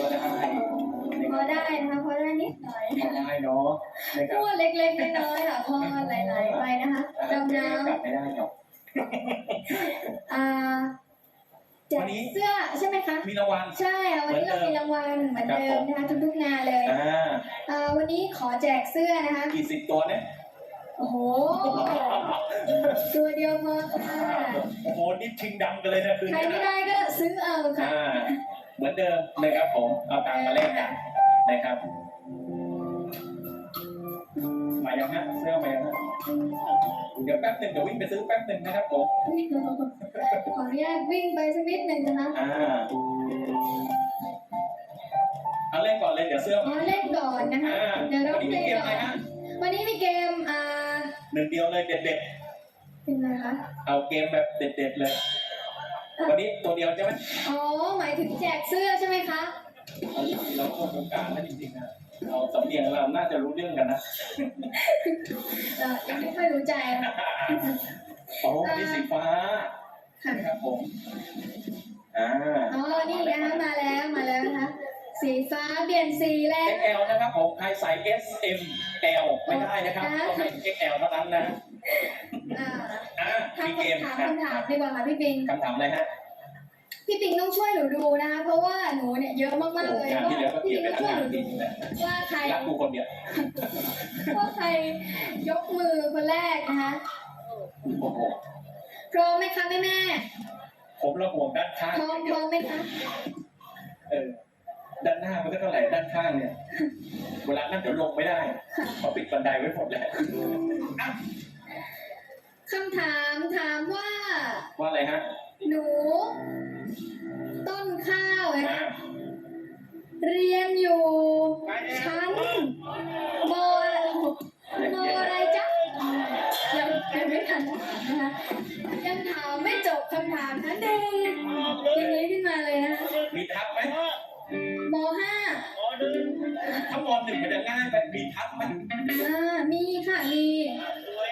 ก็ได้ให้พอได้นะคะพอได้นิดหน่อยก็ได้เนาะนะครับพูดเล็กๆน้อยๆค่ะพอหลายๆไปนะคะดำน้กลับไม่ได้หรอกำอ่าแจกเสื้อใช่ไหมคะ มีรางวัล ใช่ค่ะวันนี้เรามีรางวัลเหมือนเดิมนะคะทุกๆงานเลยอ่าอ่าวันนี้ขอแจกเสื้อนะคะ กี่สิบตัวเนี่ยโอ้โห ตัวเดียวพอค่ะโอ้โห นี่ชิงดำกันเลยนะคืนใครนี้ไม่ได้ก็ซื้อเอาค่ะอ่า เหมือนเดิมนะครับผมเอาตามมาเล่นกันนะครับมายังฮะเสื้อมายังฮะเดี๋ยวแป๊บหนึ่งเดี๋ยววิ่งไปซื้อแป๊บหนึ่งนะครับผมขออนุญาตวิ่งไปสักนิดหนึ่งนะคะอ่าเอาเล่นก่อนเลยเดี๋ยวเสื้อขอเล่นก่อนนะคะอ่าเดี๋ยวเราวันนี้เพลมีงเกมก่อะไรอนฮะวันนี้มีเกมอ่าหนึ่งเดียวเลยเด็ดเป็นอะไรคะๆเอาเกมแบบเด็ดๆเลย วันนี้ตัวเดียวใช่ไหมอ๋อ หมายถึงแจกเสื้อใช่ไหมคะเอาเราโคตรโอกาสแล้วจริงๆนะเอาสำเนียงเราน่าจะรู้เรื่องกันนะเอ่อยังไม่ค่อยรู้ใจค่ะโอ้นี่สีฟ้าค่ะนะครับผมอ่าอ๋อ นี่นะคะมาแล้วมาแล้วนะคะ สีฟ้าเปลี่ยนสีแล้ว XL นะครับผมใครใส่ S M L ไม่ได้นะครับต้องเป็น XL เท่านั้นนะอ่าอ่ามีทำ เกมคำถามครับคำถามดีกว่าค่ะพี่ปิงคำถามอะไรฮะ พี่ปิงต้องช่วยหนูดูนะคะ เพราะว่าหนูเนี่ยเยอะมากๆเลยงานที่เหลือก็พี่เกียปิรงไปต้องทำช่วยงาหนนูจดูริงนะว่าใครรักกูคนเดียวว่าใครยกมือคนแรกนะคะโอ้โหพร้อมไหมคะแม่แม่ผมระห่วงด้านข้างพร้อมพร้อมไหมคะเออด้านหน้ามันก็เท่าไหร่ด้านข้างเนี่ย เวลานั่นเดี๋ยวลงไม่ได้เขาปิดบันไดไว้หมดแล้ว ว่าอะไรฮะหนู ต้นข้าวนะอ่าคะเรียนอยู่ ชั้นมมอะไรจ๊ะ ยังยังไม่ทันถามนะคะยังถามไม่จบคำถามนะเด็กอย่างนี้ขึ้นมาเลยนะคะมีทับไหมมห้าถ้ามหนึ่งมันจะง่ายไปมีทับไหมอ่ามีค่ะมี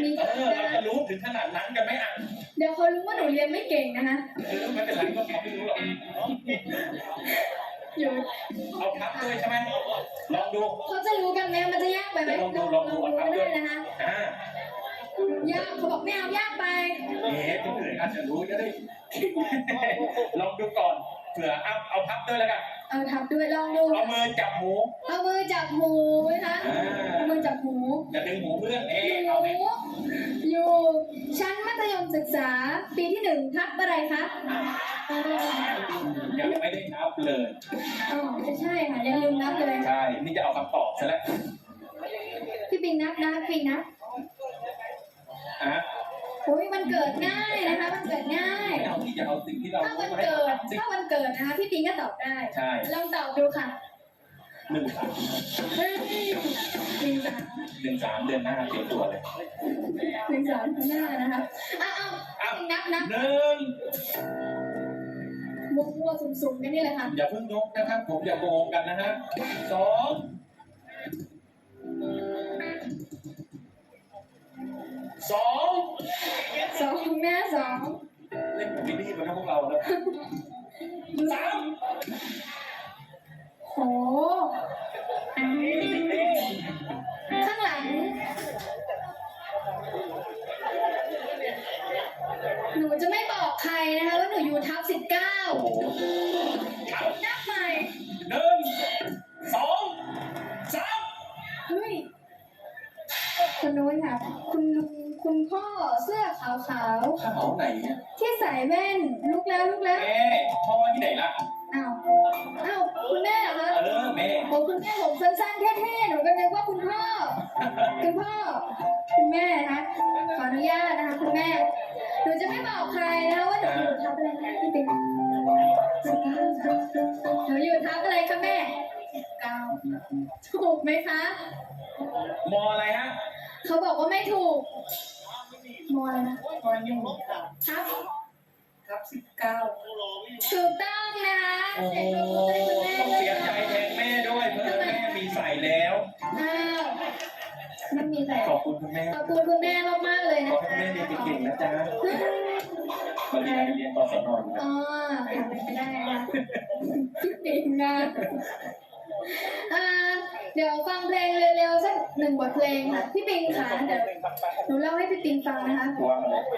มีเออเราจะรู้ถึงขนาดนั้นกันไหมอะ เดี๋ยวเขารู้ว่าหนูเรียนไม่เก่งนะคะเออไม่เป็นไรก็เขาไม่รู้หรอกอยู่เอาทับด้วยใช่ไหมลองดู เขาจะรู้กันไหมมันจะยากไปไหมลองดูลองดูลองเอาดูทับด้วยได้นะคะอ่ายากเขาบอกไม่เอายากไปเอ๊ะคนอื่นอาจจะรู้ก็ได้ลองดูก่อนเผื่อเอาเอาทับด้วยแล้วกันเอาทับด้วยลองดูเอามือจับหูเอามือจับหูนะคะเอามือจับหูอย่าดึงหูเพื่อนเอ๊ะเอาไหมอยู่ชั้นมัธยม ศึกษาปีที่หนึ่งทับอะไรคะยังไม่ได้นับเลยอ๋อไม่ใช่ค่ะยังลืมนับเลย ใช่ นี่จะเอาคำตอบซะแล้วพี่ปิงนับนะพี่ปิงนับอะโอ้ยมันเกิดง่ายนะคะ มันเกิดง่ายไม่เอาที่จะเอาสิ่งที่เราถ้ารู้วันมาให้เกิดเราสิถ้าวันเกิดนะคะพี่ปิงก็ตอบได้ ใช่ ลองตอบดูค่ะ หนึ่งสามเฮ้ยหนึ่งสามหนึ่งสามเดือนหน้าเตรียมตัวเลยหนึ่งสามข้างหน้านะคะอ้าวอ้าวนับนับหนึ่งมัวสุ่มๆกันนี่แหละค่ะอย่าเพิ่งยกนะครับ ผมอย่าโกงกันนะฮะสองสองสองแม่สองเล่นบิลลี่กันนะพวกเราแล้วสาม โหข้างหลัง หนูจะไม่บอกใครนะคะว่าหนูอยู่ทับสิบเก้านับใหม่หนึ่งสองสามเฮ้ยคนนู้นค่ะ คุณลุงคุณพ่อเสื้อขาวขาวขาวไหนเนี่ยที่ใส่แว่นลุกแล้วลุกแล้วเอ๊พ่อที่ไหนล่ะ อ้าวอ้าวคุณแม่เหรอคะเออแม่โอ้คุณแม่ผมสั้นๆเท่ๆหนูก็นึกว่าคุณพ่อคุณพ่อคุณแม่นะคะขออนุญาตนะคะคุณแม่หนูจะไม่บอกใครนะคะว่าหนูอยู่ทับอะไรนะที่เป็นหนูอยู่ทับอะไรคะแม่เก้าถูกไหมคะมออะไรฮะเขาบอกว่าไม่ถูกมออะไรนะตอนอยู่ค่ะทับครับ เก้าถูกต้องนะคะโอ้โหเสียงปรบมือให้คุณแม่ต้องเสียใจแทนแม่ด้วยเพราะแม่มีใส่แล้ว อ้าวไม่มีแต่ขอบคุณคุณแม่ขอบคุณคุณแม่มากๆเลยขนะอคะให้แม่เรียนเก่งๆนะจ๊ะมาเรียนเรียนกศนอยู่นะ อ๋อทำไปได้นะคิดดีงาน อ่าเดี๋ยวฟังเพลงเร็วๆสักหนึ่งบทเพลงค่ะพี่ปิงค่ะเดี๋ยวหนูเล่าให้พี่ปิงฟังนะคะ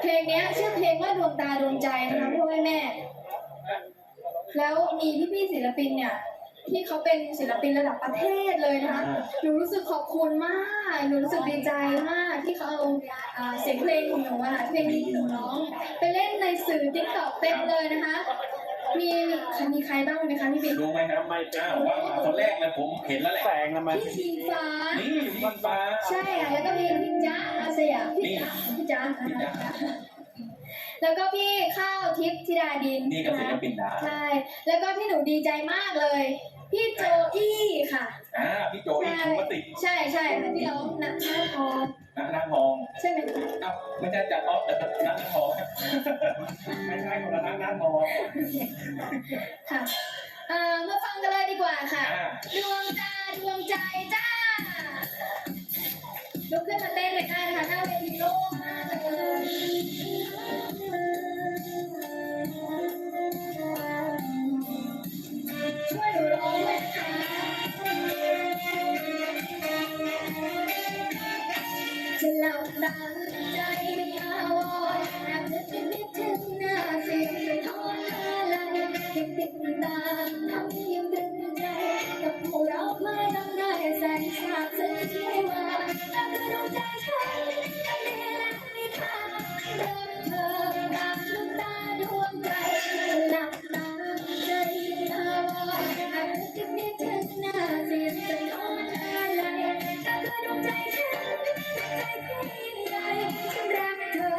เพลงเนี้ยชื่อเพลงว่าดวงตาดวงใจนะคะพ่อแม่ แล้วมีพี่ๆศิลปินเนี่ยที่เขาเป็นศิลปินระดับประเทศเลยนะคะ หนูรู้สึกขอบคุณมาก หนูรู้สึกดีใจมากที่เขาเอาอ่าเสียงเพลงของหนูอะเพลงที่หนูร้อง ไปเล่นในสื่อติ๊กต็อกเต็มเลยนะคะ มีใครมีใครบ้างไหมคะพี่บิ๊กรู้ไหมครับไม่อ้าวว่าคนแรกเลยผมเห็นแล้วแหละแสงทำไมพี่สีฟ้า นี่พี่ฟ้า ใช่ค่ะแล้วก็มีพี่จ๊ะอาสยามพี่จ๊ะพี่จ๊ะพี่จ๊ะแล้วก็พี่ข้าวทิพย์ธิดาดินนี่ก็ศิลปินดาใช่แล้วก็ที่หนูดีใจมากเลย พี่โจอี้ค่ะ อ่าพี่โจอีชูวติใช่ใช่ค่ะที่ร้องหนักหน้าทองหน้าหน้าทองใช่ไหมคะเอ้าไม่ใช่จัดออฟแต่หน้าทองไม่ใช่คนละหน้าหน้าทองค่ะเอ่อมาฟังกันเลยดีกว่าค่ะ อ่าดวงตาดวงใจจ้าลุกขึ้นมาเต้นเลยได้นะคะ